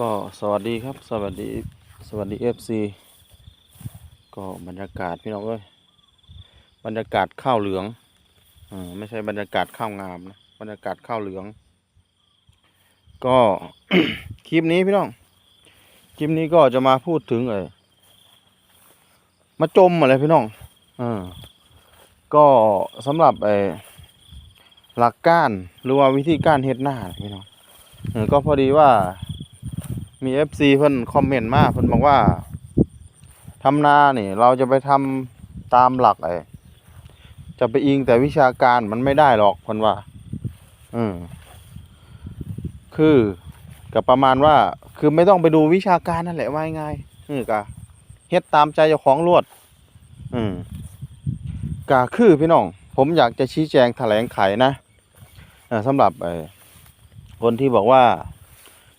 ก็สวัสดีครับ สวัสดีสวัสดีเอฟซีก็บรรยากาศพี่น้องเอ้ยบรรยากาศข้าวเหลืองอ่าไม่ใช่บรรยากาศข้าวงามนะบรรยากาศข้าวเหลือง ก็คลิปนี้พี่น้องคลิปนี้ก็จะมาพูดถึงเออมาจมอะไรพี่น้องอ่าก็สำหรับเออหลักการหรือว่าวิธีการเฮ็ดหน้าพี่น้องอก็พอดีว่า มีเอฟซีเพิ่นคอมเมนต์มาเพิ่นบอกว่าทำนาเนี่ยเราจะไปทำตามหลักไอ้จะไปอิงแต่วิชาการมันไม่ได้หรอกเพิ่นว่า อืมคือกับประมาณว่า คือไม่ต้องไปดูวิชาการนั่นแหละว่าง่ายอือกะเฮ็ดตามใจเจ้าของรวด อืมกะคือพี่น้อง ผมอยากจะชี้แจงแถลงไขนะสำหรับไอ้คนที่บอกว่า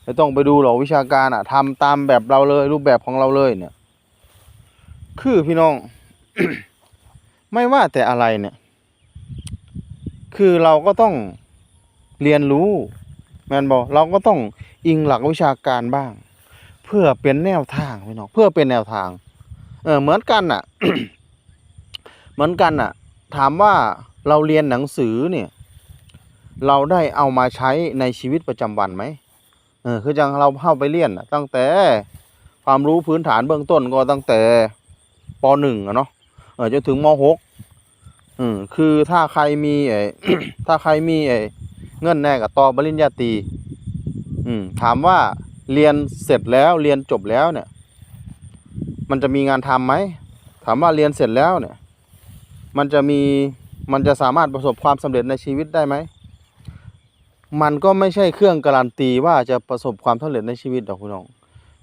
ไม่ต้องไปดูหรอกวิชาการอะทำตามแบบเราเลย รูปแบบของเราเลยเนี่ย คือพี่น้อง ไม่ว่าแต่อะไรเนี่ย คือเราก็ต้องเรียนรู้แมนบอกเราก็ต้องอิงหลักวิชาการบ้าง เพื่อเป็นแนวทางพี่น้องเพื่อเป็นแนวทาง เออเหมือนกันอะ เหมือนกันอะ ถามว่าเราเรียนหนังสือเนี่ย เราได้เอามาใช้ในชีวิตประจำวันไหม เออคือจังเราเข้าไปเรียนตั้งแต่ความรู้พื้นฐานเบื้องต้นก็ตั้งแต่ปหนึ่งอะเนาะเออจนถึงมหกอืมคือถ้าใครมีไอ้ถ้าใครมีไอ้เงินแน่กับต่อปริญญาตรีอืมถามว่าเรียนเสร็จแล้วเรียนจบแล้วเนี่ย มันจะมีงานทำไหมถามว่าเรียนเสร็จแล้วเนี่ย มันจะมีมันจะสามารถประสบความสำเร็จในชีวิตได้ไหม มันก็ไม่ใช่เครื่องการันตีว่าจะประสบความสำเร็จในชีวิตดอกพี่น้อง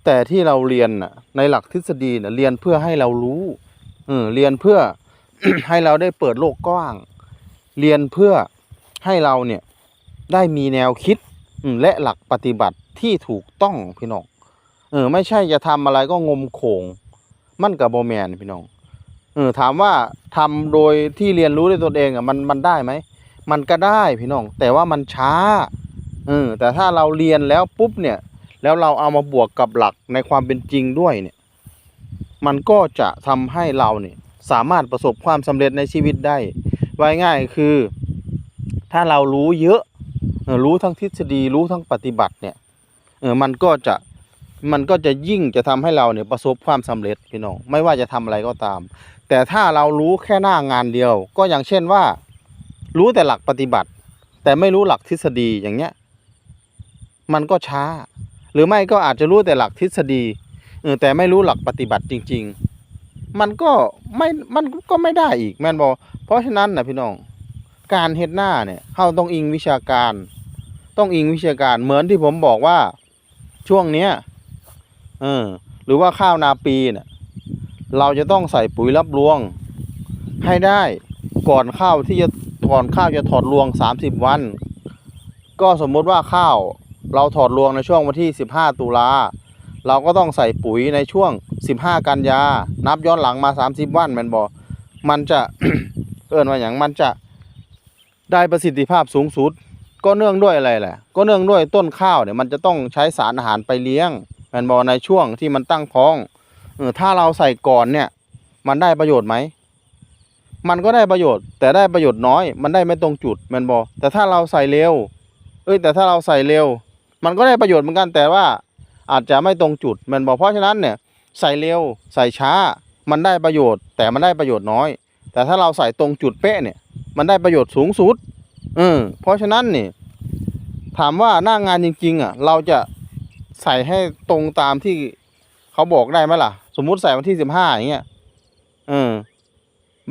แต่ที่เราเรียนน่ะในหลักทฤษฎีน่ะเรียนเพื่อให้เรารู้เออเรียนเพื่อ ให้เราได้เปิดโลกกว้าง เรียนเพื่อให้เราเนี่ยได้มีแนวคิดและหลักปฏิบัติที่ถูกต้องพี่น้องเออไม่ใช่จะทำอะไรก็งมโขงมันกับโบแมนพี่น้องเออถามว่าทำโดยที่เรียนรู้ด้วยตนเองอะมันมันได้ไหม มันก็ได้พี่น้อง แต่ว่ามันช้าเออแต่ถ้าเราเรียนแล้วปุ๊บเนี่ย แล้วเราเอามาบวกกับหลักในความเป็นจริงด้วยเนี่ย มันก็จะทำให้เราเนี่ยสามารถประสบความสำเร็จในชีวิตได้ไว้ง่ายคือ ถ้าเรารู้เยอะรู้ทั้งทฤษฎีรู้ทั้งปฏิบัติเนี่ยเออมันก็จะมันก็จะยิ่งจะทำให้เราเนี่ยประสบความสำเร็จพี่น้องไม่ว่าจะทำอะไรก็ตาม แต่ถ้าเรารู้แค่หน้างานเดียว ก็อย่างเช่นว่า รู้แต่หลักปฏิบัติ แต่ไม่รู้หลักทฤษฎีอย่างเงี้ย มันก็ช้า หรือไม่ก็อาจจะรู้แต่หลักทฤษฎีเออแต่ไม่รู้หลักปฏิบัติจริง ๆ มันก็ไม่มันก็ไม่ได้อีกแม่นบอเพราะฉะนั้นนะพี่น้องการเฮ็ดหน้าเนี่ยเขาต้องอิงวิชาการ ต้องอิงวิชาการเหมือนที่ผมบอกว่าช่วงเนี้ยเออหรือว่าข้าวนาปีเนี่ยเราจะต้องใส่ปุ๋ยรับรวงให้ได้ก่อนข้าวที่จะ ก่อนข้าวจะถอดรวง 30 วัน ก็สมมติว่าข้าวเราถอดรวงในช่วงวันที่ 15 ตุลาเราก็ต้องใส่ปุ๋ยในช่วง 15 กันยา นับย้อนหลังมา 30 วันแมันบอมันจะ เอิ้นว่าอย่างมันจะได้ประสิทธิภาพสูงสุด ก็เนื่องด้วยอะไรแหละ ก็เนื่องด้วยต้นข้าวเนี่ยมันจะต้องใช้สารอาหารไปเลี้ยงแมันบอในช่วงที่มันตั้งท้องเออถ้าเราใส่ก่อนเนี่ย มันได้ประโยชน์ไหม มันก็ได้ประโยชน์ แต่ได้ประโยชน์น้อย มันได้ไม่ตรงจุดแมนบอแต่ถ้าเราใส่เร็ว เอ้ยแต่ถ้าเราใส่เร็ว มันก็ได้ประโยชน์เหมือนกันแต่ว่าอาจจะไม่ตรงจุดแมนบอเพราะฉะนั้นเนี่ยใส่เร็วใส่ช้า มันได้ประโยชน์ แต่มันได้ประโยชน์น้อย แต่ถ้าเราใส่ตรงจุดเป๊ะเนี่ย มันได้ประโยชน์สูงสุดเออเพราะฉะนั้นเนี่ยถามว่าหน้างานจริง ๆอะเราจะใส่ให้ตรงตามที่เขาบอกได้ไหมล่ะ สมมุติใส่วันที่สิบห้าอย่างเงี้ยเออ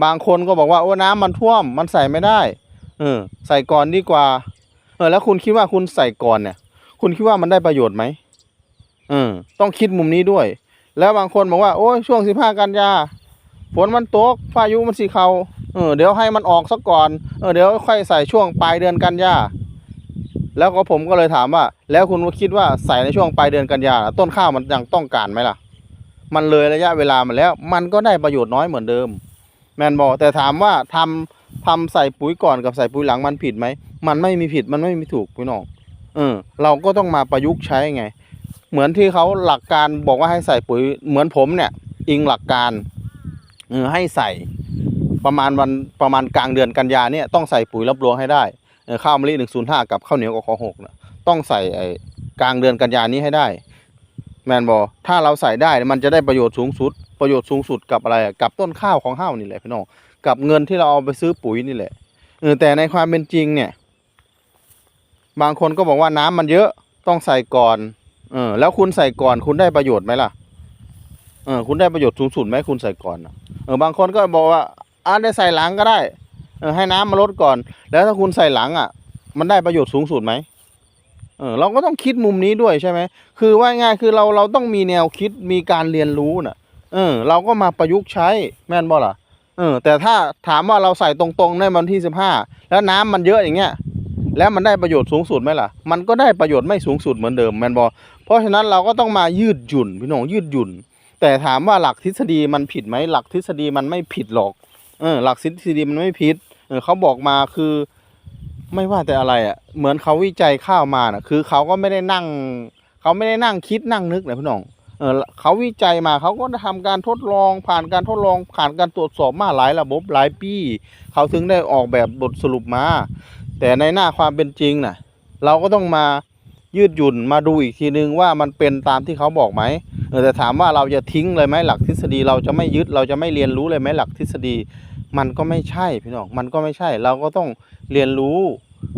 บางคนก็บอกว่าโอ้น้ำมันท่วมมันใส่ไม่ได้ เออ ใส่ก่อนดีกว่า เออ แล้วคุณคิดว่าคุณใส่ก่อนเนี่ย คุณคิดว่ามันได้ประโยชน์ไหมเออ ต้องคิดมุมนี้ด้วย แล้วบางคนบอกว่า โอ้ยช่วงสิบห้ากันยาฝนมันตกพายุมันสีเขาเออเดี๋ยวให้มันออกซะก่อน เออเดี๋ยวค่อยใส่ช่วงปลายเดือนกันยาแล้วก็ผมก็เลยถามว่า แล้วคุณคิดว่าใส่ในช่วงปลายเดือนกันยาต้นข้าวมันยังต้องการไหมล่ะ มันเลยระยะเวลามาแล้ว มันก็ได้ประโยชน์น้อยเหมือนเดิม แมนบอกแต่ถามว่าทำทำใส่ปุ๋ยก่อนกับใส่ปุ๋ยหลังมันผิดไหม มันไม่มีผิดมันไม่มีถูกพี่น้องเออเราก็ต้องมาประยุกต์ใช้ไง เหมือนที่เขาหลักการบอกว่าให้ใส่ปุ๋ยเหมือนผมเนี่ย อิงหลักการเออให้ใส่ประมาณวันประมาณกลางเดือนกันยาเนี่ยต้องใส่ปุ๋ยรับรองให้ได้เข้าวมะลิหนึ่งศูนย์ห้ากับข้าวเหนียวกับขอหกนะต้องใส่ไอ้กลางเดือนกันยานี้ให้ได้ แมนบอถ้าเราใส่ได้มันจะได้ประโยชน์สูงสุด ประโยชน์สูงสุดกับอะไรอะกับต้นข้าวของข้าวนี่แหละพี่น้องกับเงินที่เราเอาไปซื้อปุ๋ยนี่แหละเออแต่ในความเป็นจริงเนี่ย บางคนก็บอกว่าน้ำมันเยอะต้องใส่ก่อนเออแล้วคุณใส่ก่อนคุณได้ประโยชน์ไหมล่ะเออคุณได้ประโยชน์สูงสุดไหมคุณใส่ก่อนเออบางคนก็บอกว่าอาได้ใส่หลังก็ได้เออให้น้ำมาลดก่อน แล้วถ้าคุณใส่หลังอะ มันได้ประโยชน์สูงสุดไหมเออเราก็ต้องคิดมุมนี้ด้วยใช่ไหมคือว่าง่ายคือเราเราต้องมีแนวคิดมีการเรียนรู้น่ะ เออ เราก็มาประยุกต์ใช้แม่นบ่ล่ะเออ แต่ถ้าถามว่าเราใส่ตรงๆในวันที่สิบห้าแล้วน้ำมันเยอะอย่างเงี้ยแล้วมันได้ประโยชน์สูงสุดไหมล่ะ มันก็ได้ประโยชน์ไม่สูงสุดเหมือนเดิมแมนบอเพราะฉะนั้นเราก็ต้องมายืดหยุ่นพี่น้องยืดหยุ่น แต่ถามว่าหลักทฤษฎีมันผิดไหมหลักทฤษฎีมันไม่ผิดหรอกเออหลักทฤษฎีมันไม่ผิดเออเขาบอกมาคือไม่ว่าแต่อะไรอะ เหมือนเขาวิจัยข้าวมาน่ะ คือเขาก็ไม่ได้นั่ง เขาไม่ได้นั่งคิดนั่งนึกนะพี่น้อง เออเขาวิจัยมาเขาก็ทำการทดลองผ่านการทดลองผ่านการตรวจสอบมาหลายระบบหลายปี เขาถึงได้ออกแบบบทสรุปมา แต่ในหน้าความเป็นจริงน่ะ เราก็ต้องมายืดหยุ่นมาดูอีกทีนึงว่ามันเป็นตามที่เขาบอกไหมเออแต่ถามว่าเราจะทิ้งเลยไหมหลักทฤษฎี เราจะไม่ยึดเราจะไม่เรียนรู้เลยไหมหลักทฤษฎี มันก็ไม่ใช่พี่น้องมันก็ไม่ใช่ เราก็ต้องเรียนรู้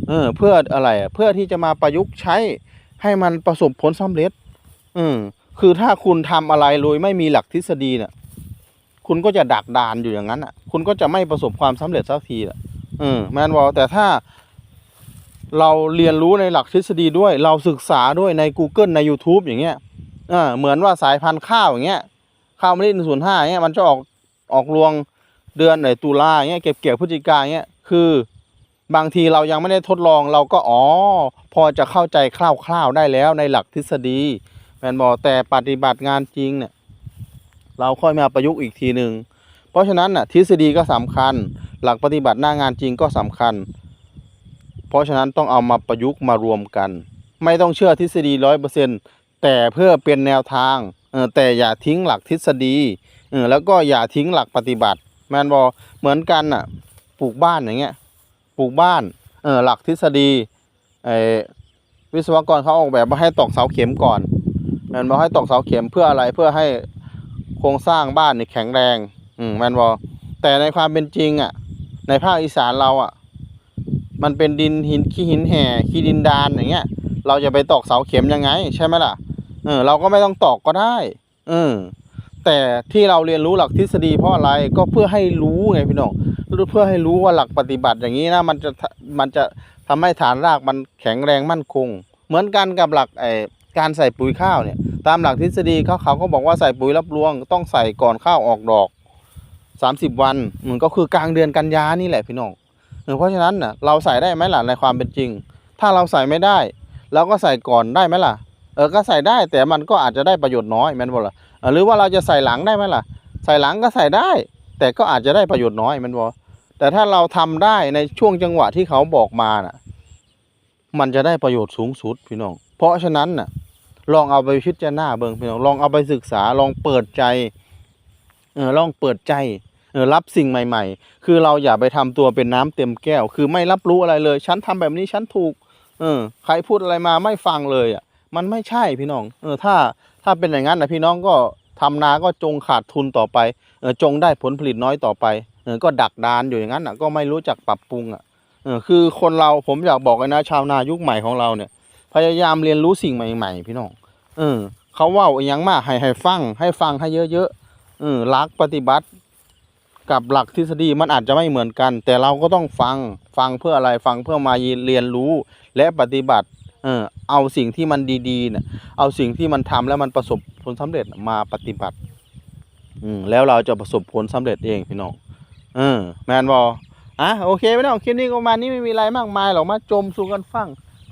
เออเพื่ออะไรเพื่อที่จะมาประยุกต์ใช้ให้มันประสบผลสำเร็จ อืม คือถ้าคุณทำอะไรโดยไม่มีหลักทฤษฎีเนี่ยคุณก็จะดักดานอยู่อย่างนั้นอะ คุณก็จะไม่ประสบความสำเร็จสักทีอะเออแมนบอลแต่ถ้าเราเรียนรู้ในหลักทฤษฎีด้วย เราศึกษาด้วยใน Google ใน YouTube อย่างเงี้ยอ่าเหมือนว่าสายพันธุ์ข้าวอย่างเงี้ยข้าวเมะลิหนึ่งศูนย์ห้าเงี้ยมันจะออกออกรวงเดือนไหนตุลาเงี้ยเก็บเกี่ยวพฤศจิกาเงี้ยคือบางทีเรายังไม่ได้ทดลองเราก็อ๋อพอจะเข้าใจคร่าวๆได้แล้วในหลักทฤษฎี แมนบอลแต่ปฏิบัติงานจริงเนี่ยเราค่อยมาประยุกต์อีกทีหนึ่งเพราะฉะนั้นน่ะทฤษฎีก็สำคัญ หลักปฏิบัติหน้างานจริงก็สำคัญ เพราะฉะนั้นต้องเอามาประยุกต์มารวมกัน ไม่ต้องเชื่อทฤษฎีร้อยเปอร์เซ็นแต่เพื่อเป็นแนวทางเออแต่อย่าทิ้งหลักทฤษฎีเออแล้วก็อย่าทิ้งหลักปฏิบัติ แมนบอเหมือนกันน่ะปลูกบ้านอย่างเงี้ยปลูกบ้านเออหลักทฤษฎีไอวิศวกรเขาออกแบบมาให้ตอกเสาเข็มก่อน แมนบอให้ตอกเสาเข็มเพื่ออะไรเพื่อให้โครงสร้างบ้านนี่แข็งแรง อืมแมนบอแต่ในความเป็นจริงอะ ในภาคอีสานเราอะ มันเป็นดินหินขี้หินแห่ขี้ดินดานอย่างเงี้ย เราจะไปตอกเสาเข็มยังไง ใช่ไหมล่ะเออเราก็ไม่ต้องตอกก็ได้เออแต่ที่เราเรียนรู้หลักทฤษฎีเพราะอะไรก็เพื่อให้รู้ไงพี่น้องเพื่อให้รู้ว่าหลักปฏิบัติอย่างนี้นะมันจะมันจะทำให้ฐานรากมันแข็งแรงมั่นคง เหมือนกันกับหลักไอ การใส่ปุ๋ยข้าวเนี่ย ตามหลักทฤษฎีเขาเขาก็บอกว่าใส่ปุ๋ยรับรวง ต้องใส่ก่อนข้าวออกดอกสามสิบวันมันก็คือกลางเดือนกันยานี่แหละพี่น้องเออเพราะฉะนั้นน่ะเราใส่ได้ไหมล่ะในความเป็นจริง ถ้าเราใส่ไม่ได้เราก็ใส่ก่อนได้ไหมล่ะ เออก็ใส่ได้แต่มันก็อาจจะได้ประโยชน์น้อยแม่นบ่ล่ะเอหรือว่าเราจะใส่หลังได้ไหมล่ะ ใส่หลังก็ใส่ได้ แต่ก็อาจจะได้ประโยชน์น้อยแม่นบ่แต่ถ้าเราทำได้ในช่วงจังหวะที่เขาบอกมาน่ะ มันจะได้ประโยชน์สูงสุดพี่น้องเพราะฉะนั้นน่ะ ลองเอาไปพิจารณาเบิ่งพี่น้องลองเอาไปศึกษาลองเปิดใจเออลองเปิดใจเออรับสิ่งใหม่ ๆ คือเราอย่าไปทำตัวเป็นน้ำเต็มแก้ว คือไม่รับรู้อะไรเลย ฉันทำแบบนี้ฉันถูก เออ ใครพูดอะไรมาไม่ฟังเลยอะ มันไม่ใช่พี่น้อง เออ ถ้าถ้าเป็นอย่างนั้นนะพี่น้องก็ทำนาก็จงขาดทุนต่อไป เออจงได้ผลผลิตน้อยต่อไป เออก็ดักดานอยู่อย่างนั้นอะ ก็ไม่รู้จักปรับปรุงอะ เออคือคนเราผมอยากบอกเลยนะชาวนายุคใหม่ของเราเนี่ย พยายามเรียนรู้สิ่งใหม่ ๆ พี่น้องเออ เขาว่าอหยังมากให้ให้ฟัง ให้ฟังให้เยอะๆเออรักปฏิบัติ กับหลักทฤษฎีมันอาจจะไม่เหมือนกัน แต่เราก็ต้องฟังฟังเพื่ออะไรฟังเพื่อมาเรียนรู้และปฏิบัติเออเอาสิ่งที่มันดีๆเนี่ยเอาสิ่งที่มันทำแล้วมันประสบผลสำเร็จมาปฏิบัติ อืมแล้วเราจะประสบผลสำเร็จเองพี่น้องเออแมนบออะโอเคพี่น้องคลิปนี้ประมาณนี้ไม่มีอะไรมากมายหรอกมาจมสู่กันฟัง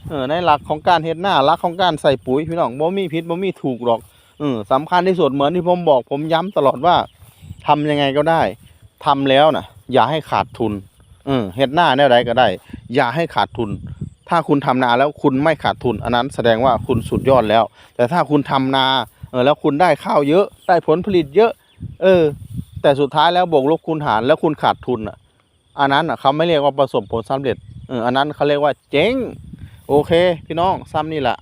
เออในหลักของการเฮ็ดหน้าหลักของการใส่ปุ๋ยพี่น้องบ่มีพิษบ่มีถูกหรอกเออสำคัญที่สุดเหมือนที่ผมบอก ผมย้ำตลอดว่าทำยังไงก็ได้ทำแล้วนะอย่าให้ขาดทุนเออเฮ็ดหน้าแนวใดก็ได้ อย่าให้ขาดทุน ถ้าคุณทำนาแล้วคุณไม่ขาดทุน อันนั้นแสดงว่าคุณสุดยอดแล้ว แต่ถ้าคุณทำนาเออแล้วคุณได้ข้าวเยอะได้ผลผลิตเยอะ เออ แต่สุดท้ายแล้วบวกลบคูณหารแล้วคุณขาดทุนอะ อันนั้นอะเขาไม่เรียกว่าประสบผลสำเร็จเอออันนั้นเขาเรียกว่าเจ๊ง โอเค พี่น้องซ้ำนี่แหละ